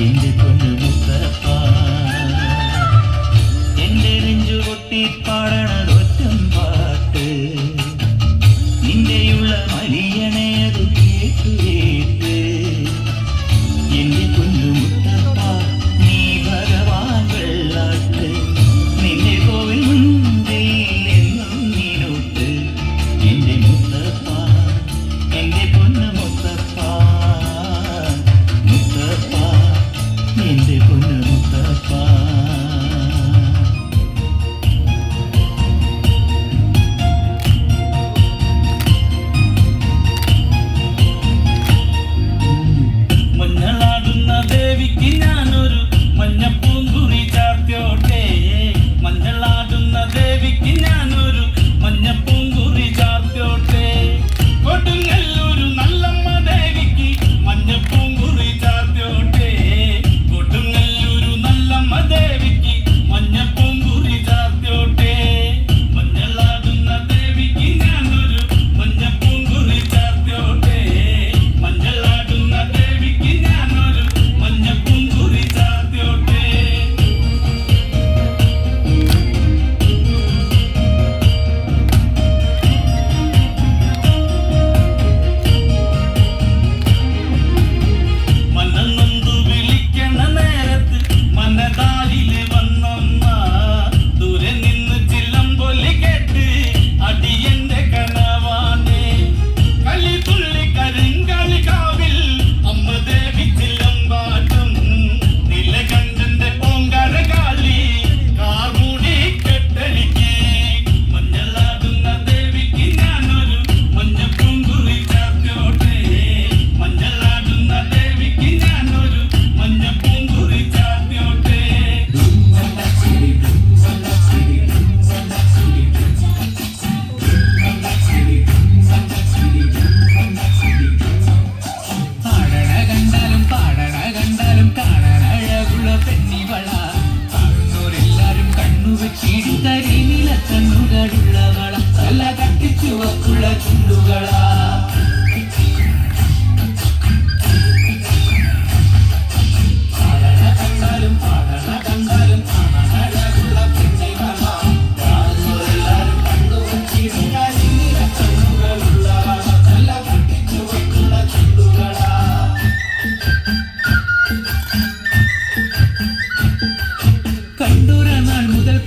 எங்கள் பொண்ணு முத்தப்பா என் நெஞ்சு ஒட்டி பாடணும்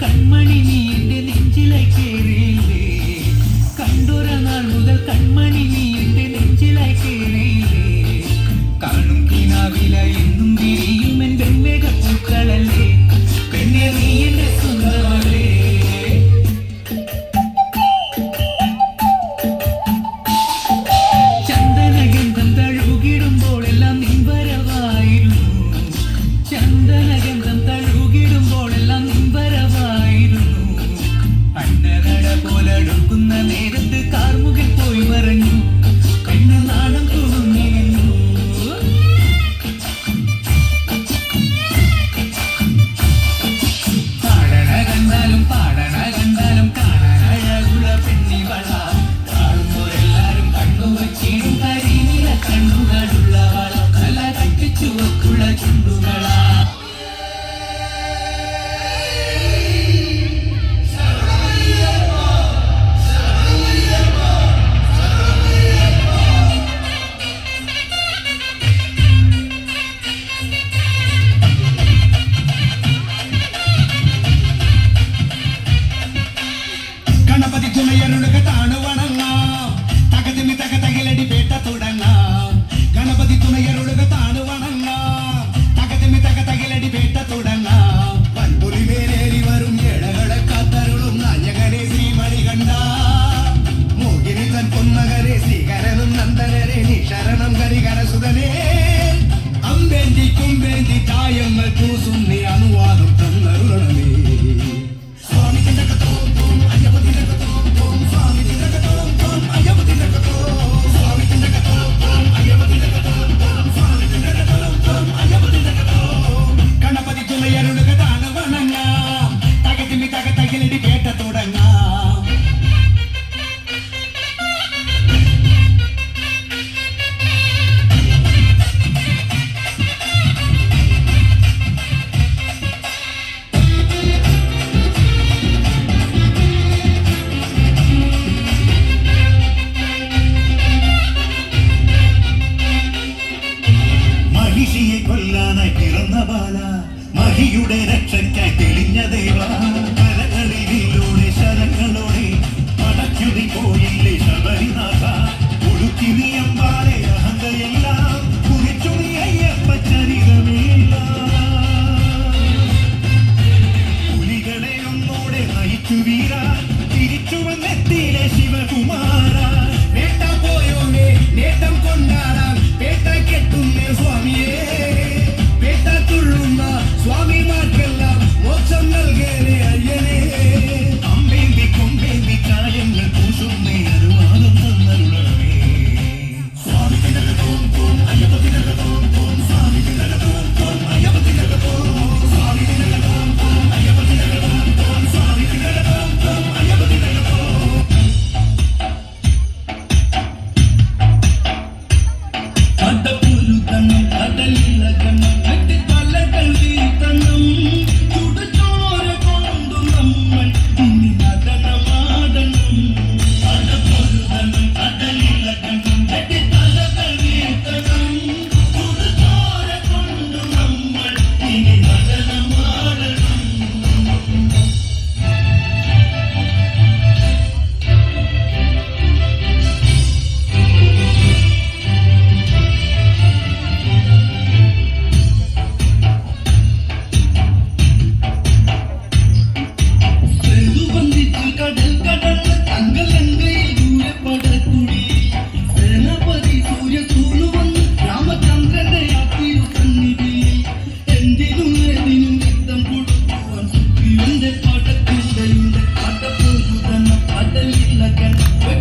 കൺമണി നീ എന്റെ നെഞ്ചിലെ കയറിയില്ലേ കണ്ടൊര നാൾ മുതൽ കൺമണി നീ എന്റെ നെഞ്ചിലെ കയറിയില്ലേ കാണും കിനാവില ഭൂമിയുടെ രക്ഷയ്ക്കായി തെളിഞ്ഞ ദൈവ കരകളിലൂടെ ശരങ്ങളോടെ പടച്ചുതി പോയില്ലേ ശബരിനാഥ? ഉടുക്കി നീയമ്പാലെ ശിവകുമാര.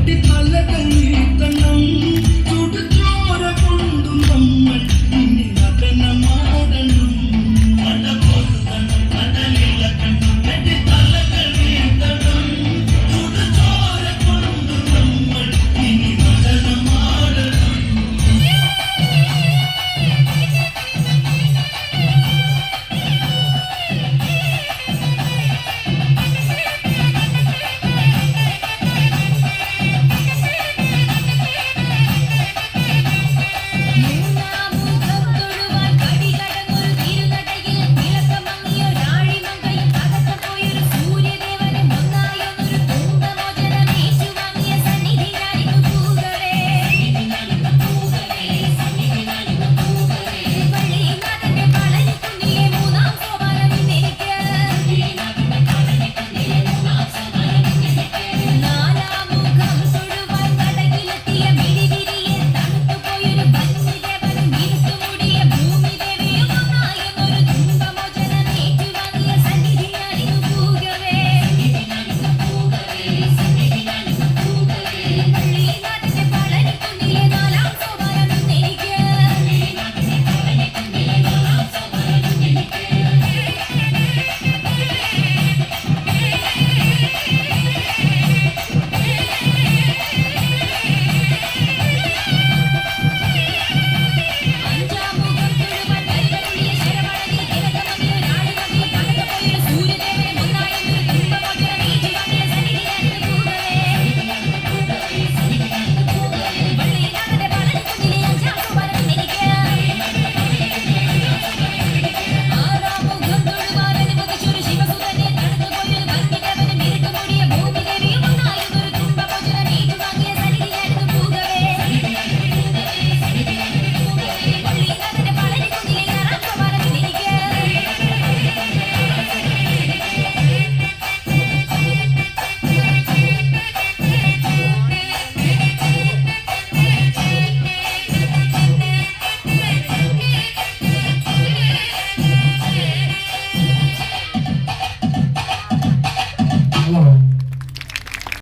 கட்டி தள்ள கண்ணி கண்ணம்.